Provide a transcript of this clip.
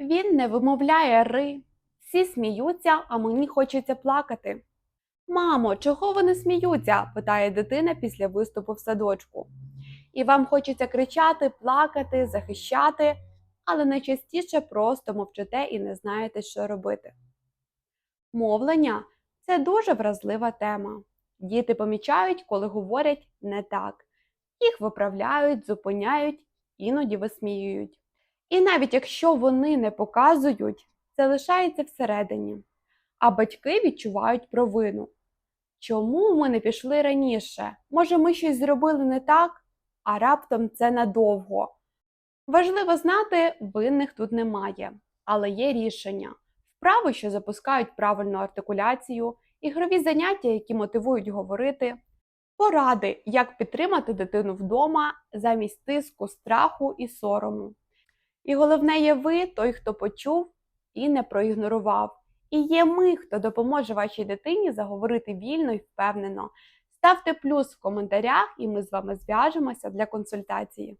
Він не вимовляє ри. Всі сміються, а мені хочеться плакати. Мамо, чого вони сміються? питає дитина після виступу в садочку. І вам хочеться кричати, плакати, захищати, але найчастіше просто мовчите і не знаєте, що робити. Мовлення це дуже вразлива тема. Діти помічають, коли говорять не так. Їх виправляють, зупиняють, іноді висміюють. І навіть якщо вони не показують, це лишається всередині, а батьки відчувають провину. Чому ми не пішли раніше? Може, ми щось зробили не так, а раптом це надовго. Важливо знати, винних тут немає, але є рішення. Вправи, що запускають правильну артикуляцію, ігрові заняття, які мотивують говорити, поради, як підтримати дитину вдома замість тиску, страху і сорому. І головне є ви, той, хто почув і не проігнорував. І є ми, хто допоможе вашій дитині заговорити вільно і впевнено. Ставте плюс в коментарях, і ми з вами зв'яжемося для консультації.